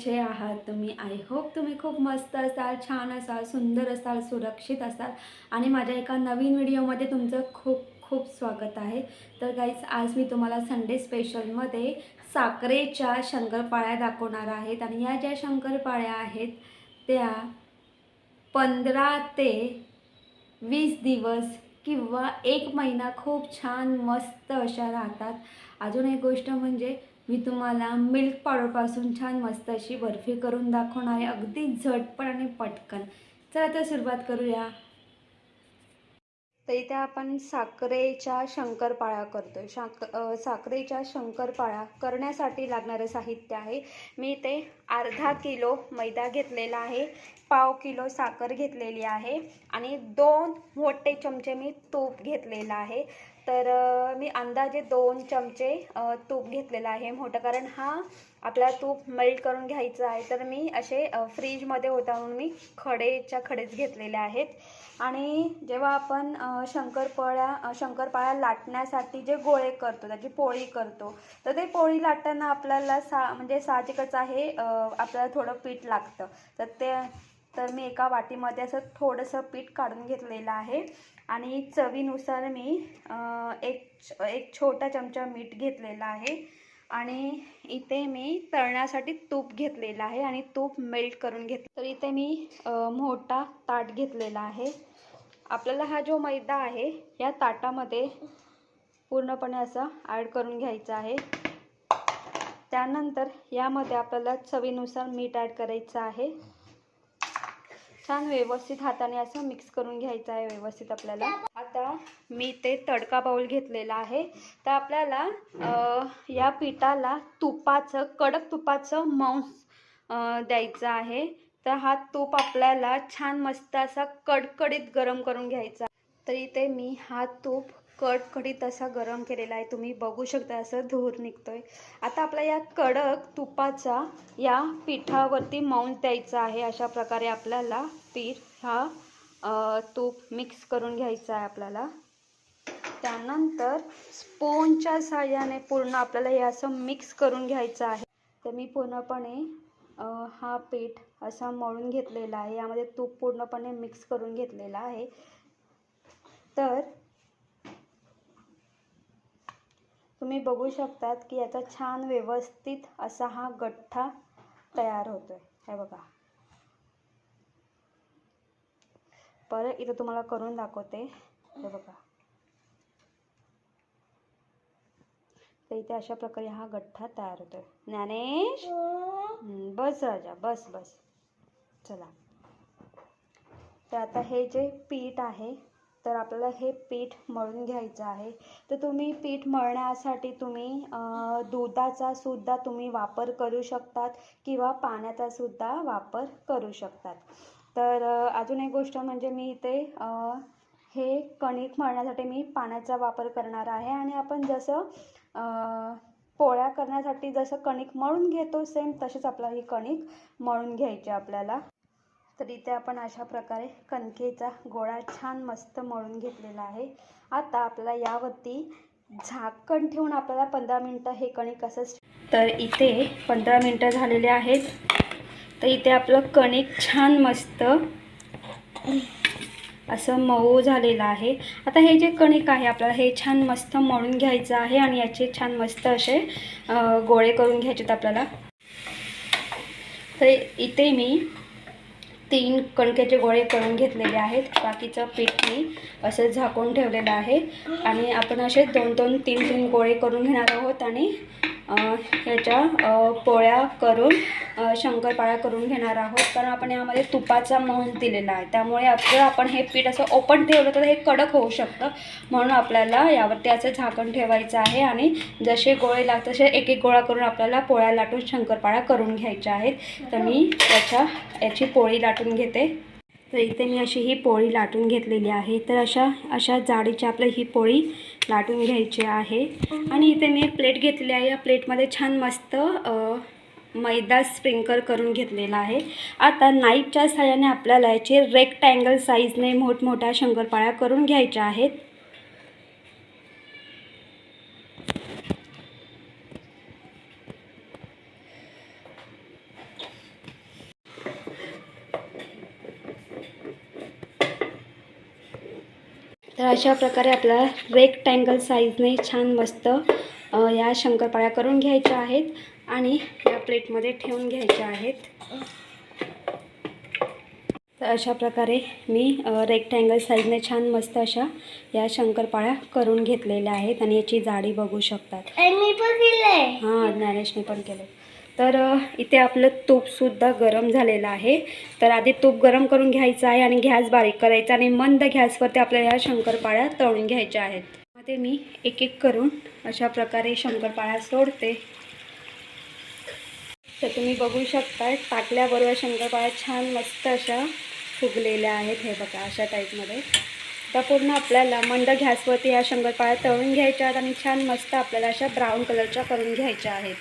कसे आहात तुम्ही? आय होप तुम्ही खूप मस्त असाल छान असाल सुंदर असाल सुरक्षित असाल. आणि माझ्या एका नवीन व्हिडिओमध्ये तुमचं खूप खूप स्वागत आहे. तर गाईज आज मी तुम्हाला संडे स्पेशलमध्ये साखरेच्या शंकरपाळ्या दाखवणार आहेत आणि या ज्या शंकरपाळ्या आहेत त्या पंधरा ते वीस दिवस किंवा एक महिना खूप छान मस्त अशा राहतात. अजून एक गोष्ट म्हणजे मी तुम्हाला मिल्क पावडरपासून छान मस्त अशी बर्फी करून दाखवणार आहे. अगदी झटपट आणि पटकन. चला तर सुरुवात करूया. तर इथे आपण साखरेच्या शंकरपाळ्या करतोय. शाक साखरेच्या शंकरपाळ्या करण्यासाठी लागणारं साहित्य आहे. मी इथे अर्धा किलो मैदा घेतलेला आहे. पाव किलो साखर घेतलेली आहे. आणि दोन मोठे चमचे मी तूप घेतलेलं आहे. तर मी अंदाजे दोन चमचे तूप घेतलेलं आहे. मोठं कारण हा आपला तूप मेल्ट करून घ्यायचा आहे. तर मी असे फ्रीजमध्ये होता म्हणून मी खडेच्या खडेच घेतलेले आहेत. आणि जेव्हा आपण शंकरपाळ्या शंकरपाळ्या लाटण्यासाठी जे गोळे करतो त्याची पोळी करतो तर ते पोळी लाटताना आपल्याला सा म्हणजे साहजिकच आहे आपल्याला थोडं पीठ लागतं. तर ते तर मी एका वाटीमध्ये असं थोडंसं पीठ काढून घेतलेलं आहे. आणि चवीनुसार मी एक एक छोटा चमचा मीठ घेतलेला आहे. आणि इथे मी तळण्यासाठी तूप घेतलेलं आहे आणि तूप मेल्ट करून घेतलं तर इथे मी मोठा ताट घेतलेला आहे. आपल्याला हा जो मैदा आहे या ताटामध्ये पूर्णपणे असा ॲड करून घ्यायचा आहे. त्यानंतर यामध्ये आपल्याला चवीनुसार मीठ ॲड करायचं आहे. छान व्यवस्थित हाताने असं मिक्स करून घ्यायचं आहे व्यवस्थित आपल्याला. आता मी ते तडका बाऊल घेतलेला आहे. तर आपल्याला या पिठाला तुपाचं कडक तुपाचं मांस द्यायचं आहे. तर हा तूप आपल्याला छान मस्त असा कडकडीत गरम करून घ्यायचा. तर इथे मी हा तूप कडकडीत असा गरम केलेला आहे. तुम्ही बघू शकता असं धूर निघतोय. आता आपला या कडक तुपाचा या पिठावरती मौन द्यायचा आहे. अशा प्रकारे आपल्याला पीठ हा तूप मिक्स करून घ्यायचा आहे आपल्याला. त्यानंतर स्पोनच्या साह्याने पूर्ण आपल्याला हे असं मिक्स करून घ्यायचं आहे. तर मी पूर्णपणे हा पीठ असा मळून घेतलेला आहे. यामध्ये तूप पूर्णपणे मिक्स करून घेतलेला आहे. तर तुम्ही बघू शकतात की याचा छान व्यवस्थित असा हा गठ्ठा तयार होतो आहे हे बघा. परत इथं तुम्हाला करून दाखवते. हे बघा. तर इथे अशा प्रकारे हा गठ्ठा तयार होतोय. ज्ञानेश? बस राजा बस बस. चला. तर आता हे जे पीठ आहे तर आपल्याला हे पीठ मळून घ्यायचं आहे. तर तुम्ही पीठ मळण्यासाठी तुम्ही दुधाचा सुद्धा तुम्ही वापर करू शकतात किंवा पाण्याचा सुद्धा वापर करू शकतात. तर अजून एक गोष्ट म्हणजे मी इथे हे कणिक मळण्यासाठी मी पाण्याचा वापर करणार आहे आणि आपण जसं पोळ्या करण्यासाठी जसं कणिक मळून घेतो सेम तसेच आपला ही कणिक मळून घ्यायची आपल्याला. तर इथे आपण अशा प्रकारे कणकेचा गोळा छान मस्त मळून घेतलेला आहे. आता आपल्याला यावरती झाकण ठेवून आपल्याला पंधरा मिनटं हे कणिक असंच तर इथे पंधरा मिनटं झालेले आहेत. तर इथे आपलं कणिक छान मस्त असं मऊ झालेलं आहे. आता हे जे कणिक आहे आपल्याला हे छान मस्त मळून घ्यायचं आहे आणि याचे छान मस्त असे गोळे करून घ्यायचे आहेत आपल्याला. तर इथे मी तीन कणकेचे गोळे करून घेतलेले आहेत. बाकीचं पीठ मी असं झाकून ठेवलेलं आहे. आणि आपण असे दोन दोन तीन तीन गोळे करून घेणार आहोत आणि ह्याच्या पोळ्या करून शंकरपाळ्या करून घेणार आहोत. कारण आपण यामध्ये तुपाचा मांस दिलेला आहे. त्यामुळे जर आपण हे पीठ असं ओपन ठेवलं तर हे कडक होऊ शकतं. म्हणून आपल्याला यावरती असं झाकण ठेवायचं आहे आणि जसे गोळे लागतात तसे एक एक गोळा करून आपल्याला पोळ्या लाटून शंकरपाळ्या करून घ्यायच्या आहेत. तर मी त्याच्या याची पोळी लाटून घेते. तर इथे मी अशी ही पोळी लाटून घेतलेली आहे. तर अशा अशा जाडीची आपलं ही पोळी लाटून घ्यायचे आहे. आणि इथे मी एक प्लेट घेतली आहे. या प्लेटमध्ये छान मस्त मैदा स्प्रिंकल करून घेतलेला आहे. आता नाईपच्या साह्याने आपल्याला याचे रेक्टँगल साईजने मोठमोठ्या शंकरपाळ्या करून घ्यायच्या आहेत. तर अशा प्रकारे आपल्याला रेक्टँगल साईजने छान मस्त या शंकरपाळ्या करून घ्यायच्या आहेत आणि या प्लेटमध्ये ठेवून घ्यायच्या आहेत. तर अशा प्रकारे मी रेक्टँगल साईजने छान मस्त अशा या शंकरपाळ्या करून घेतलेल्या आहेत आणि याची जाडी बघू शकतात. हां ज्ञानेशने पण केलं तर इथे आपलं तूपसुद्धा गरम झालेलं आहे. तर आधी तूप गरम करून घ्यायचं आहे आणि गॅस बारीक करायचा आणि मंद गॅसवरती आपल्याला ह्या शंकरपाळ्या तळून घ्यायच्या आहेत. मध्ये मी एक एक करून अशा प्रकारे शंकरपाळ्या सोडते. तर तुम्ही बघू शकता टाकल्याबरोबर शंकरपाळ्या छान मस्त अशा फुगलेल्या आहेत हे बघा अशा टाईपमध्ये. आता पूर्ण आपल्याला मंद गॅसवरती या शंकरपाळ्या तळून घ्यायच्या आहेत आणि छान मस्त आपल्याला अशा ब्राऊन कलरच्या करून घ्यायच्या आहेत.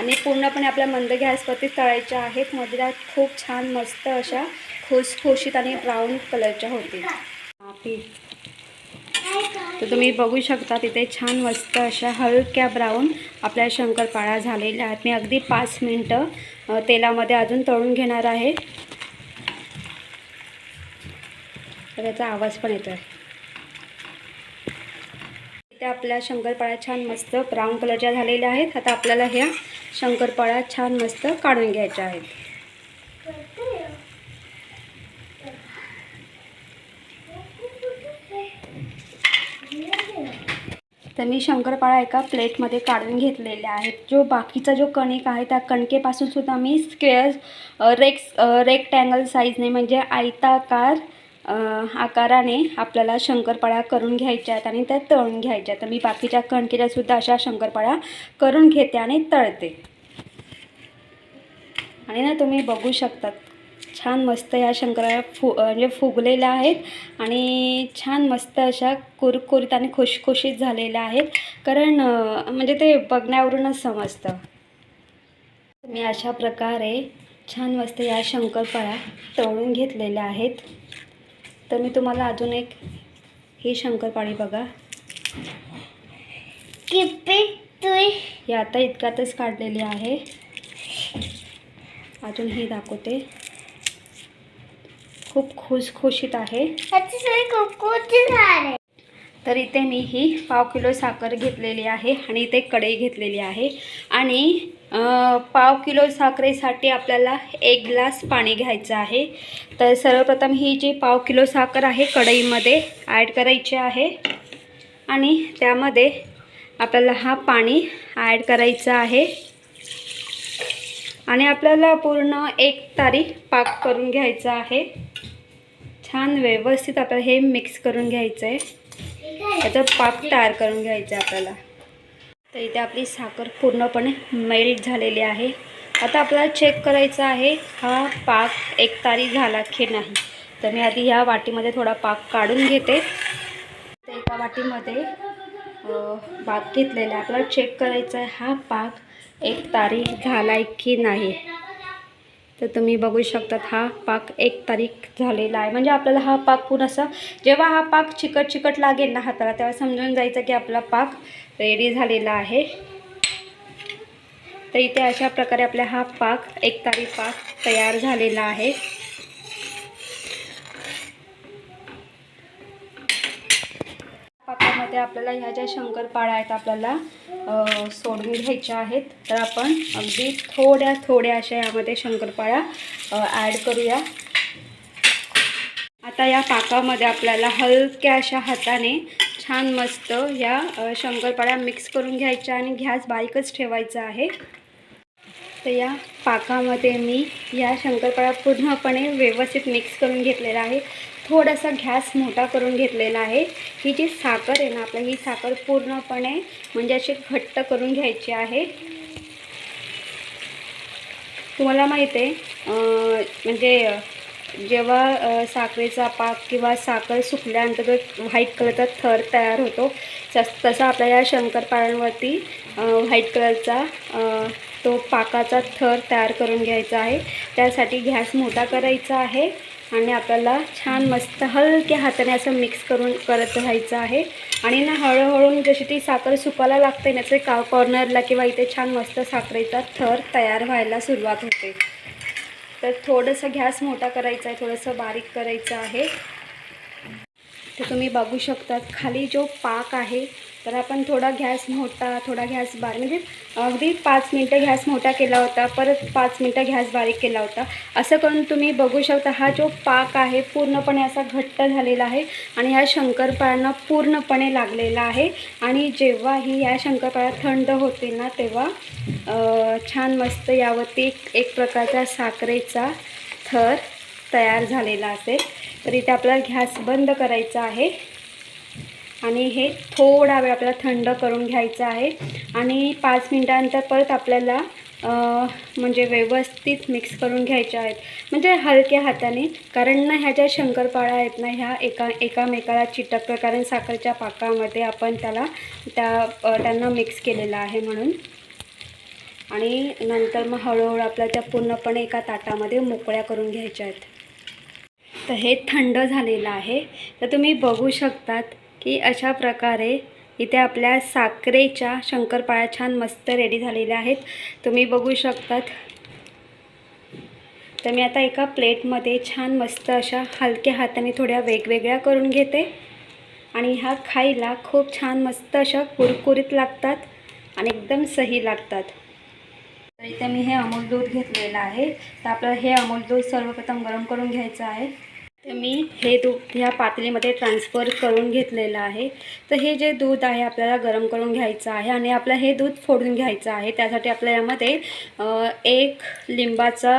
आणि पूर्णपणे आपल्या मंद गॅसवरती तळायच्या आहेत. मध्ये खूप छान मस्त अशा खुसखुशीत आणि ब्राऊन कलरच्या होतील. तर तुम्ही बघू शकता तिथे छान मस्त अशा हलक्या ब्राऊन आपल्या शंकरपाळ्या झालेल्या आहेत. मी अगदी पाच मिनटं तेलामध्ये अजून तळून घेणार आहे. तर त्याचा आवाज पण येतो आहे त्या आपल्या शंकरपाळ्या छान मस्त ब्राऊन कलरच्या झालेल्या आहेत आता आपल्याला ह्या शंकरपाळ्या छान मस्त काढून घ्यायच्या आहेत. तर मी शंकरपाळा एका प्लेटमध्ये काढून घेतलेल्या आहेत. जो बाकीचा जो कणिक आहे त्या कणकेपासून सुद्धा मी स्क्वेअर रेक्स रेक्टँगल साईजने म्हणजे आयताकार आकाराने आपल्याला शंकरपाळ्या करून घ्यायच्या आहेत आणि त्या तळून घ्यायच्या तर मी बाकीच्या कणकेच्यासुद्धा अशा शंकरपाळ्या करून घेते आणि तळते. आणि ना तुम्ही बघू शकतात छान मस्त या शंकराळ्या फु म्हणजे फुगलेल्या आहेत आणि छान मस्त अशा कुरकुरीत आणि खुशखुशीत झालेल्या आहेत. कारण म्हणजे ते बघण्यावरूनच समजतं. मी अशा प्रकारे छान मस्त या शंकरपाळ्या तळून घेतलेल्या आहेत. तर मी तुम्हाला अजून एक ही शंकरपाळी बघा. ही आता इतक्यातच काढलेली आहे. अजून ही दाखवते. खूप खुसखुशीत आहे. तर इथे मी ही पाव किलो साखर घेतलेली आहे आणि इथे कढई घेतलेली आहे. आणि पाव किलो साखरेसाठी आपल्याला एक ग्लास पाणी घ्यायचं आहे. तर सर्वप्रथम ही जी पाव किलो साखर आहे कढईमध्ये ॲड करायची आहे. आणि त्यामध्ये आपल्याला हा पाणी ॲड करायचं आहे. आणि आपल्याला पूर्ण एक तारी पाक करून घ्यायचा आहे. छान व्यवस्थित आपल्याला हे मिक्स करून घ्यायचं आहे. त्याचा पाक तयार करून घ्यायचा आहे आपल्याला. तर इथे आपली साखर पूर्णपणे मेल्ट झालेली आहे. आता आपल्याला चेक करायचं आहे हा पाक एक तारी झाला की नाही? तर मी आधी ह्या वाटीमध्ये थोडा पाक काढून घेते. तर एका वाटीमध्ये पाक घेतलेला आहे. आपल्याला चेक करायचा आहे हा पाक एक तारीख झाला आहे की नाही? तर तुम्ही बघू शकतात हा पाक एक तारीख झालेला आहे. म्हणजे आपल्याला हा पाक पूर्ण असा जेव्हा हा पाक चिकट चिकट लागेल ना हाताला तेव्हा समजून जायचं की आपला पाक रेडी झालेला आहे. तर इथे अशा प्रकारे आपला हा पाक एक तारी पाक तयार झालेला आहे. पाकामध्ये आपल्याला ह्या ज्या शंकरपाळ्या आहेत आपल्याला सोडून घ्यायच्या आहेत. तर आपण अगदी थोड्या थोड्या अशा यामध्ये शंकरपाळ्या ॲड करूया. आता या पाकामध्ये आपल्याला हलक्या अशा हाताने छान मस्त या शंकरपाळ्या मिक्स करून घ्यायच्या आणि गॅस बारीकच ठेवायचा आहे. तर या पाकामध्ये मी या शंकरपाळ्या पूर्णपणे व्यवस्थित मिक्स करून घेतलेला आहे. थोडासा गॅस मोठा करून घेतलेला आहे. ही जी साखर आहे ना आपल्या ही साखर पूर्णपणे म्हणजे अशी घट्ट करून घ्यायची आहे. तुम्हाला माहीत आहे म्हणजे जेव्हा साखरेचा पाक किंवा साखर सुकल्यानंतर जो व्हाईट कलरचा थर तयार होतो तस तसा आपल्या या शंकरपाळ्यांवरती व्हाईट कलरचा तो पाकाचा थर तयार करून घ्यायचा आहे. त्यासाठी गॅस मोठा करायचा आहे आणि आपल्याला छान मस्त हलक्या हाताने असं मिक्स करून करत राहायचं आहे. आणि ना हळूहळू जशी ती साखर सुकायला लागते ना ते का कॉर्नरला किंवा इथे छान मस्त साखरेचा थर तयार व्हायला सुरुवात होते. तर थोडंसं गॅस मोठा करायचा आहे थोडंसं बारीक करायचं आहे. तर तुम्ही बघू शकतात खाली जो पाक आहे तर आपण थोडा गॅस मोठा थोडा गॅस बारीक म्हणजे अगदी पाच मिनटं गॅस मोठा केला होता परत पाच मिनटं गॅस बारीक केला होता. असं करून तुम्ही बघू शकता हा जो पाक आहे पूर्णपणे असा घट्ट झालेला आहे आणि ह्या शंकरपाळ्यांना पूर्णपणे लागलेला आहे. आणि जेव्हा ही या शंकरपाळ्या थंड होते ना तेव्हा छान मस्त यावरती एक- एक प्रकारचा साखरेचा थर तयार झालेला असेल. तर इथे आपल्याला गॅस बंद करायचा आहे. आणि हे थोडा वेळ आपल्याला थंड करून घ्यायचं आहे. आणि पाच मिनटानंतर परत आपल्याला म्हणजे व्यवस्थित मिक्स करून घ्यायच्या आहेत. म्हणजे हलक्या हाताने कारण ना ह्या ज्या शंकरपाळ्या आहेत ना ह्या एका एकामेकाला चिटकतं कारण साखरेच्या पाकामध्ये आपण त्याला त्या त्यांना मिक्स केलेलं आहे म्हणून. आणि नंतर मग हळूहळू आपल्या त्या पूर्णपणे एका ताटामध्ये मोकळ्या करून घ्यायच्या आहेत. तर हे थंड झालेलं आहे. तर तुम्ही बघू शकतात की अशा प्रकारे इथे आपल्या साखरेच्या शंकरपाळ्या छान मस्त रेडी झालेल्या आहेत. तुम्ही बघू शकतात. तर मी आता एका प्लेटमध्ये छान मस्त अशा हलक्या हाताने थोड्या वेगवेगळ्या करून घेते. आणि ह्या खायला खूप छान मस्त अशा कुरकुरीत लागतात आणि एकदम सही लागतात. तर इथे मी हे अमूल दूध घेतलेलं आहे. तर आपलं हे अमूल दूध सर्वप्रथम गरम करून घ्यायचं आहे. तर मी हे दूध ह्या पातळीमध्ये ट्रान्सफर करून घेतलेलं आहे. तर हे जे दूध आहे आपल्याला गरम करून घ्यायचं आहे आणि आपलं हे दूध फोडून घ्यायचं आहे. त्यासाठी आपल्या यामध्ये एक लिंबाचा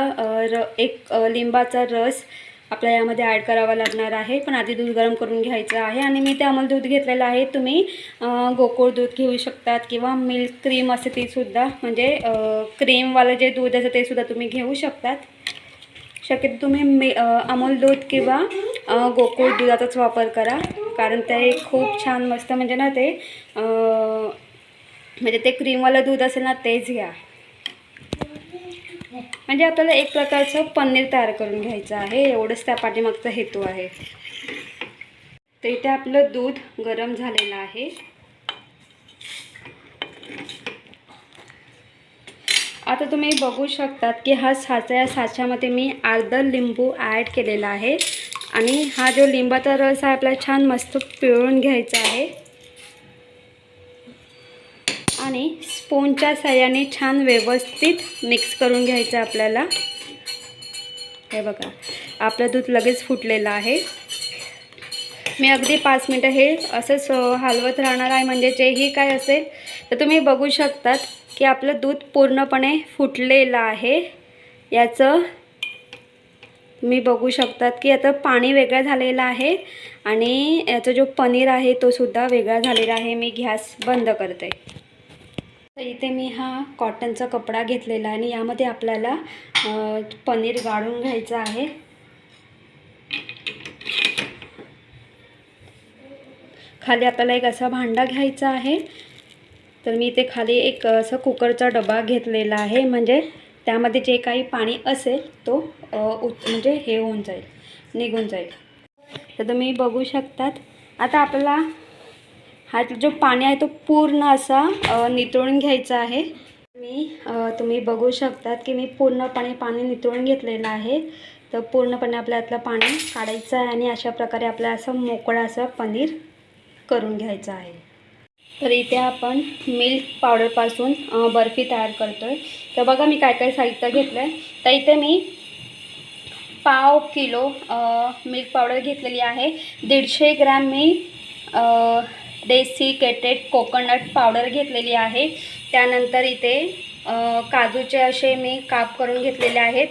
र एक लिंबाचा रस आपल्या यामध्ये ॲड करावा लागणार आहे. पण आधी दूध गरम करून घ्यायचं आहे आणि मी ते अमूल दूध घेतलेलं आहे. तुम्ही गोकुळ दूध घेऊ शकतात किंवा मिल्क क्रीम असते तीसुद्धा म्हणजे क्रीमवालं जे दूध असतं तेसुद्धा तुम्ही घेऊ शकतात. शक्यतो तुम्ही मे अमूल दूध किंवा गोकुळ दुधाचाच वापर करा. कारण ते खूप छान मस्त म्हणजे ना ते म्हणजे ते क्रीमवालं दूध असेल ना तेच घ्या. म्हणजे आपल्याला एक प्रकारचं पनीर तयार करून घ्यायचं आहे. एवढंच त्या पाठीमागचा हेतू आहे. तर इथे आपलं दूध गरम झालेलं आहे. आता तुम्ही बघू शकतात की हा साचा या साच्यामध्ये मी अर्धा लिंबू ॲड केलेला आहे. आणि हा जो लिंबाचा रस आहे आपल्याला छान मस्त पिळून घ्यायचा आहे. आणि स्पूनच्या साह्याने छान व्यवस्थित मिक्स करून घ्यायचं आहे आपल्याला. हे बघा आपलं दूध लगेच फुटलेलं आहे. मी अगदी पाच मिनटं हे असंच हलवत राहणार आहे. म्हणजे जेही काय असेल तर तुम्ही बघू शकतात. की आपलं दूध पूर्णपणे फुटलेलं आहे. याचं तुम्ही बघू शकतात की आता पाणी वेगळं झालेलं आहे आणि याचा जो पनीर आहे तो सुद्धा वेगळा झालेला आहे. मी गॅस बंद करते. तर इथे मी हा कॉटनचा कपडा घेतलेला आहे आणि यामध्ये आपल्याला पनीर गाळून घ्यायचं आहे. खाली आपल्याला एक असा भांडा घ्यायचा आहे. तर मी इथे खाली एक असं कुकरचा डबा घेतलेला आहे. म्हणजे त्यामध्ये जे काही पाणी असेल तो उत म्हणजे हे होऊन जाईल निघून जाईल. तर तुम्ही बघू शकतात. आता आपला हा जो पाणी आहे तो पूर्ण असा नितळून घ्यायचा आहे. मी तुम्ही बघू शकतात की मी पूर्णपणे पाणी नितळून घेतलेलं आहे. तर पूर्णपणे आपल्या यातलं पाणी काढायचं आहे आणि अशा प्रकारे आपल्या असं मोकळं असं पनीर करून घ्यायचं आहे. तर इथे आपण मिल्क पावडरपासून बर्फी तयार करतो आहे तर बघा मी काय काय साहित्य घेतलं आहे तर इथे मी पाव किलो मिल्क पावडर घेतलेली आहे. दीडशे ग्रॅम मी देसी केटेड कोकोनट पावडर घेतलेली आहे. त्यानंतर इथे काजूचे असे मी काप करून घेतलेले आहेत.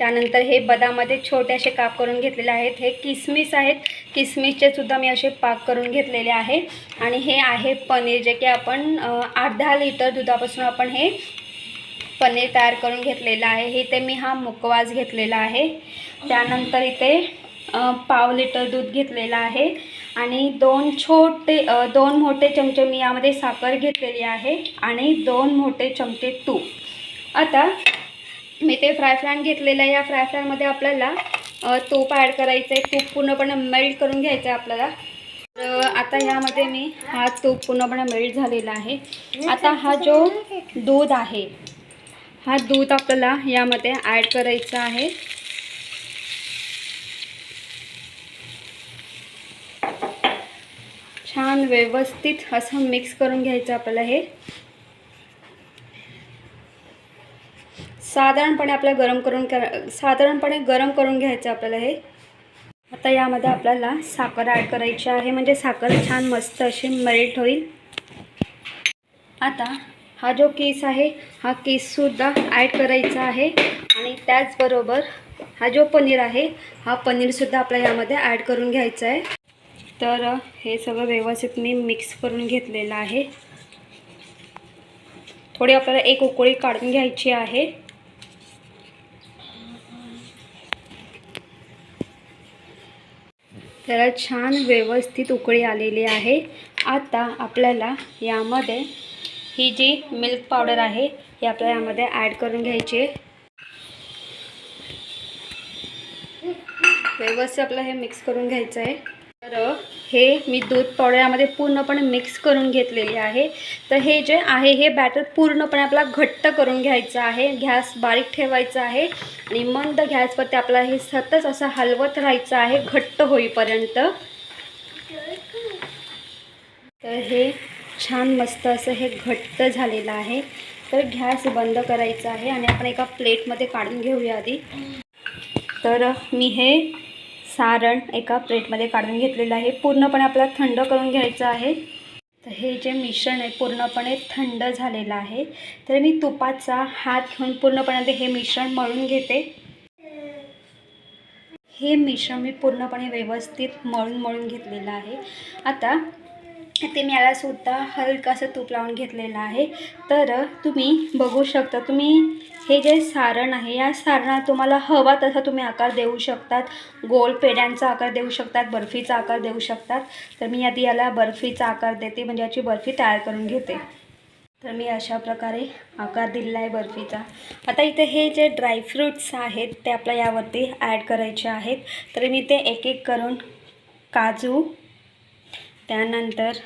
त्यानंतर हे बदामध्ये छोटे असे काप करून घेतलेले आहेत. हे किसमिस आहेत. किसमिसचे सुद्धा मी असे पाक करून घेतलेले आहे. आणि हे आहे पनीर जे की आपण अर्धा लिटर दुधापासून आपण हे पनीर तयार करून घेतलेलं आहे. हे ते मी हा मुकवास घेतलेला आहे. त्यानंतर इथे पाव लिटर दूध घेतलेलं आहे. आणि दोन छोटे दोन मोठे चमचे मी यामध्ये साखर घेतलेली आहे. आणि दोन मोठे चमचे तूप. आता मी ते फ्राय फ्रॅन घेतलेलं आहे. या फ्राय फ्रॅनमध्ये आपल्याला तूप ॲड करायचं आहे तूप पूर्णपणे मेल्ट करून घ्यायचं आहे आपल्याला. तर आता ह्यामध्ये मी हा तूप पूर्णपणे मेल्ट झालेला आहे. आता हा जो दूध आहे हा दूध आपल्याला यामध्ये ॲड करायचा आहे. छान व्यवस्थित असं मिक्स करून घ्यायचं आपल्याला हे. साधारणपणे आपल्याला गरम करून साधारणपणे गरम करून घ्यायचं आपल्याला हे. आता यामध्ये आपल्याला साखर ॲड करायची आहे म्हणजे साखर छान मस्त अशी मेल्ट होईल. आता हा जो केस आहे हा केससुद्धा ॲड करायचा आहे. आणि त्याचबरोबर हा जो पनीर आहे हा पनीरसुद्धा आपल्या यामध्ये ॲड करून घ्यायचा आहे. तर हे सगळं व्यवस्थित मी मिक्स करून घेतलेलं आहे. थोडी आपल्याला एक उकळी काढून घ्यायची आहे. त्याला छान व्यवस्थित उकळी आलेली आहे. आता आपल्याला यामध्ये ही जी मिल्क पावडर आहे ही आपल्याला यामध्ये ॲड करून घ्यायची आहे. व्यवस्थित आपलं हे मिक्स करून घ्यायचं आहे. तर हे मी दूध पावड्यामध्ये पूर्णपणे मिक्स करून घेतलेली आहे. तर हे जे आहे हे बॅटर पूर्णपणे आपला घट्ट करून घ्यायचं आहे. गॅस बारीक ठेवायचा आहे आणि मंद गॅसवरती आपला हे सतत असं हलवत राहायचं आहे घट्ट होईपर्यंत. तर हे छान मस्त असं हे घट्ट झालेलं आहे. तर गॅस बंद करायचा आहे आणि आपण एका प्लेटमध्ये काढून घेऊया आधी. तर मी हे सारण एका प्लेटमध्ये काढून घेतलेलं आहे. पूर्णपणे आपल्याला थंड करून घ्यायचं आहे. तर हे जे मिश्रण आहे पूर्णपणे थंड झालेलं आहे. तर मी तुपाचा हात घेऊन पूर्णपणे ते हे मिश्रण मळून घेते. हे मिश्रण मी पूर्णपणे व्यवस्थित मळून मळून घेतलेलं आहे. आता ते मी याला सुद्धा हलकासं तूप लावून घेतलेलं आहे. तर तुम्ही बघू शकता तुम्ही हे जे सारण आहे या सारणात तुम्हाला हवा तसा तुम्ही आकार देऊ शकतात. गोल पेड्यांचा आकार देऊ शकतात बर्फीचा आकार देऊ शकतात. तर मी आधी याला बर्फीचा आकार देते म्हणजे याची बर्फी तयार करून घेते. तर मी अशा प्रकारे आकार दिलेला आहे बर्फीचा. आता इथे हे जे ड्रायफ्रूट्स आहेत ते आपल्या यावरती ॲड करायचे आहेत. तर मी ते एक एक करून काजू त्यानंतर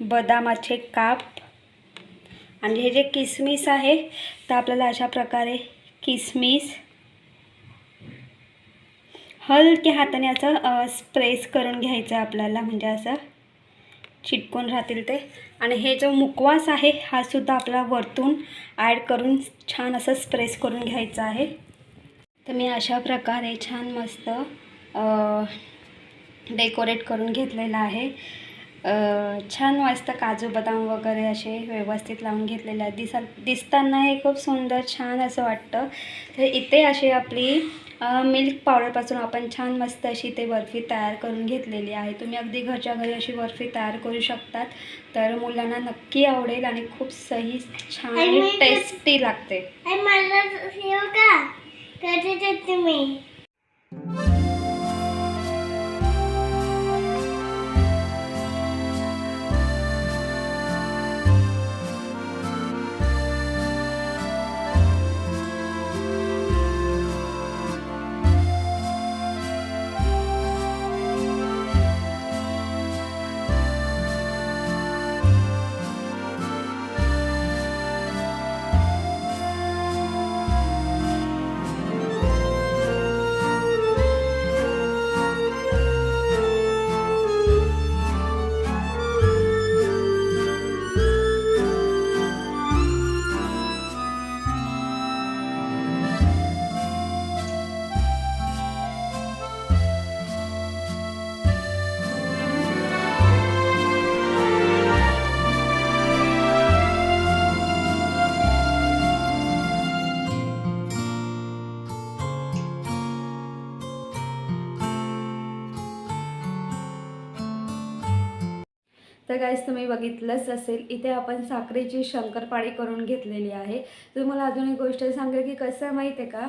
बदामाचे काप. आणि हे जे किसमिस आहे तर आपल्याला अशा प्रकारे किसमिस हलक्या हाताने असं स्प्रेस करून घ्यायचं आहे आपल्याला. म्हणजे असं चिटकून राहतील ते. आणि हे जो मुकवास आहे हा सुद्धा आपला वरतून ॲड करून छान असं स्प्रेस करून घ्यायचं आहे. तर मी अशा प्रकारे छान मस्त डेकोरेट करून घेतलेलं आहे. छान मस्त काजू बदाम वगैरे असे व्यवस्थित लावून घेतलेले आहेत. दिसा दिसताना हे खूप सुंदर छान असं वाटतं. तर इथे अशी आपली मिल्क पावडरपासून आपण छान मस्त अशी ते बर्फी तयार करून घेतलेली आहे. तुम्ही अगदी घरच्या घरी अशी बर्फी तयार करू शकतात. तर मुलांना नक्की आवडेल आणि खूप सही छान टेस्टी लागते. मला गाईस तुम्ही बघितलंच असेल इथे आपण साखरेची शंकरपाळी करून घेतलेली आहे. तुम्हाला अजून एक गोष्ट सांगेल की कसं आहे आहे का?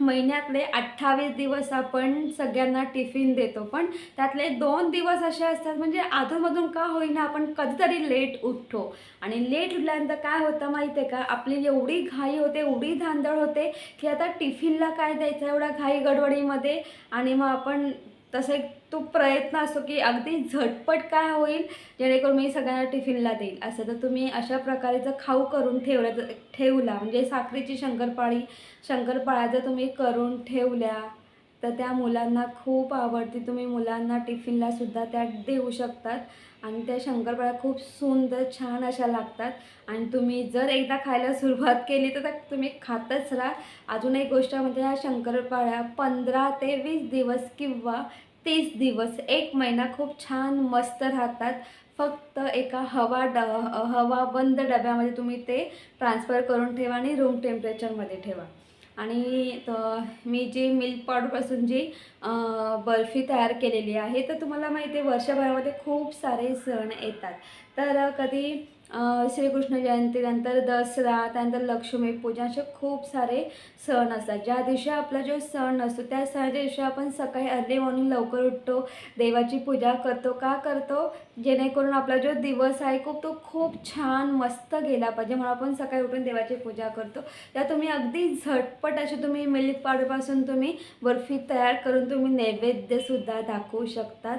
महिन्यातले अठ्ठावीस दिवस आपण सगळ्यांना टिफिन देतो पण त्यातले दोन दिवस असे असतात म्हणजे अधूनमधून का होईना आपण कधीतरी लेट उठतो. आणि लेट उठल्यानंतर काय होतं माहिती आहे का? आपली एवढी घाई होते एवढी धांदळ होते की आता टिफिनला काय द्यायचं एवढ्या घाई गडबडीमध्ये? आणि मग आपण तसं एक तो प्रयत्न असतो की अगदी झटपट काय होईल जेणेकरून मी सगळ्यांना टिफिनला देईल. असं तर तुम्ही अशा प्रकारेचं खाऊ करून ठेवलं ठेवला म्हणजे साखरेची शंकरपाळी शंकरपाळ्या जर तुम्ही करून ठेवल्या तर त्या मुलांना खूप आवडते. तुम्ही मुलांना टिफिनला सुद्धा त्या देऊ शकतात. आणि त्या शंकरपाळ्या खूप सुंदर छान अशा लागतात. आणि तुम्ही जर एकदा खायला सुरुवात केली तर तुम्ही खातच राहा. अजून एक गोष्ट म्हणजे ह्या शंकरपाळ्या पंधरा ते वीस दिवस किंवा तीस दिवस. एक महिना खूप छान मस्त राहतात. फक्त एका हवा ड हवा बंद डब्यामध्ये तुम्ही ते ट्रान्सफर करून ठेवा आणि रूम टेम्परेचरमध्ये ठेवा. आणि मी जी मिल्क पावडरपासून जी बर्फी तयार केलेली आहे तर तुम्हाला माहिती आहे वर्षभरामध्ये खूप सारे सण येतात. तर कधी श्रीकृष्ण जयंतीनंतर दसरा त्यानंतर लक्ष्मीपूजन असे खूप सारे सण असतात. ज्या दिवशी आपला जो सण असतो त्या सणाच्या दिवशी आपण सकाळी अर्ली मॉर्निंग लवकर उठतो देवाची पूजा करतो. का करतो? जेणेकरून आपला जो दिवस आहे खूप तो खूप छान मस्त गेला पाहिजे. म्हणून आपण सकाळी उठून देवाची पूजा करतो. त्या तुम्ही अगदी झटपट अशी तुम्ही मिल्क पावडरपासून तुम्ही बर्फी तयार करून तुम्ही नैवेद्यसुद्धा दाखवू शकतात.